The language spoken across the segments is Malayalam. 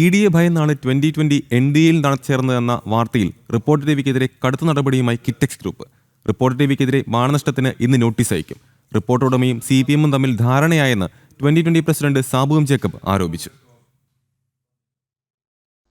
ഇ ഡി എ ഭയന്നാണ് ട്വന്റി ട്വന്റി എൻ ഡി എയിൽ നടച്ചേർന്നതെന്ന വാർത്തയിൽ റിപ്പോർട്ടർ ടിവിക്കെതിരെ കടുത്ത നടപടിയുമായി കിറ്റക്സ് ഗ്രൂപ്പ്. റിപ്പോർട്ടർ ടിവിക്കെതിരെ മാനനഷ്ടത്തിന് ഇന്ന് നോട്ടീസ് അയക്കും. റിപ്പോർട്ട് ഉടമയും സി പി എമ്മും തമ്മിൽ ധാരണയായെന്ന് ട്വന്റി ട്വന്റി പ്രസിഡന്റ് സാബുവും ജേക്കബ് ആരോപിച്ചു.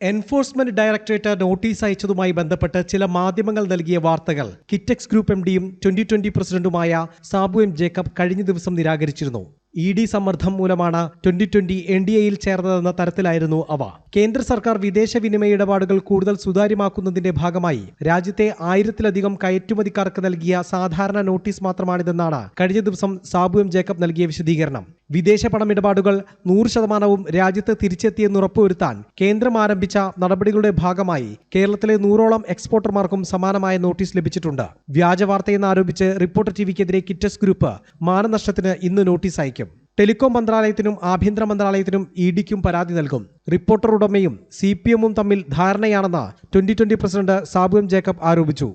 എൻഫോഴ്സ്മെന്റ് ഡയറക്ടറേറ്റ് നോട്ടീസ് അയച്ചതുമായി ബന്ധപ്പെട്ട് ചില മാധ്യമങ്ങൾ നൽകിയ വാർത്തകൾ കിറ്റക്സ് ഗ്രൂപ്പ് എം ഡിയും ട്വന്റി ട്വന്റി പ്രസിഡന്റുമായ സാബു എം ജേക്കബ് കഴിഞ്ഞ ദിവസം നിരാകരിച്ചിരുന്നു. ഇ ഡി സമ്മർദ്ദം മൂലമാണ് ട്വന്റി ട്വന്റി എൻ ഡി എയിൽ ചേർന്നതെന്ന തരത്തിലായിരുന്നു അവ. കേന്ദ്ര സർക്കാർ വിദേശ വിനിമയ ഇടപാടുകൾ കൂടുതൽ സുതാര്യമാക്കുന്നതിന്റെ ഭാഗമായി രാജ്യത്തെ ആയിരത്തിലധികം കയറ്റുമതിക്കാർക്ക് നൽകിയ സാധാരണ നോട്ടീസ് മാത്രമാണിതെന്നാണ് കഴിഞ്ഞ ദിവസം സാബു എം ജേക്കബ് നൽകിയ വിശദീകരണം. വിദേശ പണമിടപാടുകൾ നൂറ് ശതമാനവും രാജ്യത്ത് തിരിച്ചെത്തിയെന്ന് ഉറപ്പുവരുത്താൻ കേന്ദ്രം ആരംഭിച്ച നടപടികളുടെ ഭാഗമായി കേരളത്തിലെ നൂറോളം എക്സ്പോർട്ടർമാർക്കും സമാനമായ നോട്ടീസ് ലഭിച്ചിട്ടുണ്ട്. വ്യാജവാർത്തയെന്നാരോപിച്ച് റിപ്പോർട്ടർ ടിവിക്കെതിരെ കിറ്റസ് ഗ്രൂപ്പ് മാനനഷ്ടത്തിന് ഇന്ന് നോട്ടീസ് അയക്കും. ടെലികോം മന്ത്രാലയത്തിനും ആഭ്യന്തര മന്ത്രാലയത്തിനും ഇ ഡിക്കും പരാതി നൽകും. റിപ്പോർട്ടർ ഉടമയും സി പി എമ്മും തമ്മിൽ ധാരണയാണെന്ന് twenty twenty president Sabu M Jacob ആരോപിച്ചു.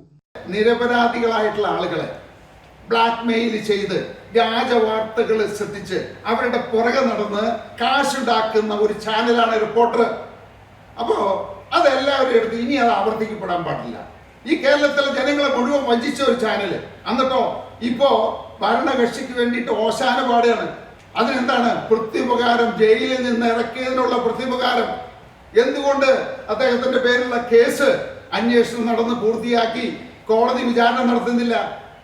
നിരപരാധികളായിട്ടുള്ള ആളുകളെ ബ്ലാക്ക് മെയിൽ ചെയ്ത് വ്യാജ വാർത്തകൾ ശ്രദ്ധിച്ച് അവരുടെ പുറകെ നടന്ന് കാശുണ്ടാക്കുന്ന ഒരു ചാനലാണ് റിപ്പോർട്ടർ അപ്പോൾ അതെല്ലാവരും എടുത്ത് ഇനി അത് ആവർത്തിക്കപ്പെടാൻ പാടില്ല. ഈ കേരളത്തിലെ ജനങ്ങളെ മുഴുവൻ വഞ്ചിച്ച ഒരു ചാനൽ എന്നിട്ടോ ഇപ്പോ ഭരണകക്ഷിക്ക് വേണ്ടിയിട്ട് ഓശാന പാടുകയാണ്. അതിനെന്താണ്? പ്രത്യുപകാരം ജയിലിൽ നിന്ന് ഇറക്കിയതിനുള്ള പ്രത്യുപകാരം. എന്തുകൊണ്ട് അദ്ദേഹത്തിന്റെ പേരിലുള്ള കേസ് അന്വേഷണം നടന്ന് പൂർത്തിയാക്കി കോടതി വിചാരണ നടത്തുന്നില്ല?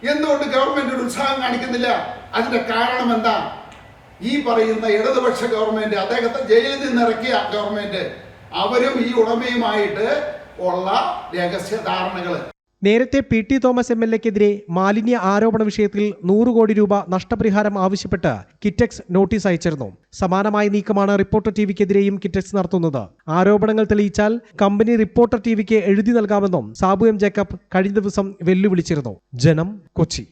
എന്തുകൊണ്ട് ഗവൺമെന്റ് ഒരു ഉത്സാഹം കാണിക്കുന്നില്ല? അതിന്റെ കാരണം എന്താ? ഈ പറയുന്ന ഇടതുപക്ഷ ഗവൺമെന്റ് അദ്ദേഹത്തെ ജയിലിൽ നിന്ന് ഇറക്കിയ ഗവൺമെന്റ് അവരും ഈ ഉടമയുമായിട്ട് ഉള്ള രഹസ്യ ധാരണകൾ നേരത്തെ P T Thomas M L എക്കെതിരെ മാലിന്യ ആരോപണ വിഷയത്തിൽ നൂറ് കോടി രൂപ നഷ്ടപരിഹാരം ആവശ്യപ്പെട്ട് കിറ്റക്സ് നോട്ടീസ് അയച്ചിരുന്നു. സമാനമായ നീക്കമാണ് റിപ്പോർട്ടർ ടിവിക്കെതിരെയും കിറ്റക്സ് നടത്തുന്നത്. ആരോപണങ്ങൾ തെളിയിച്ചാൽ കമ്പനി റിപ്പോർട്ടർ ടിവിക്ക് എഴുതി നൽകാമെന്നും സാബു എം ജേക്കബ് കഴിഞ്ഞ ദിവസം വെല്ലുവിളിച്ചിരുന്നു. ജനം കൊച്ചി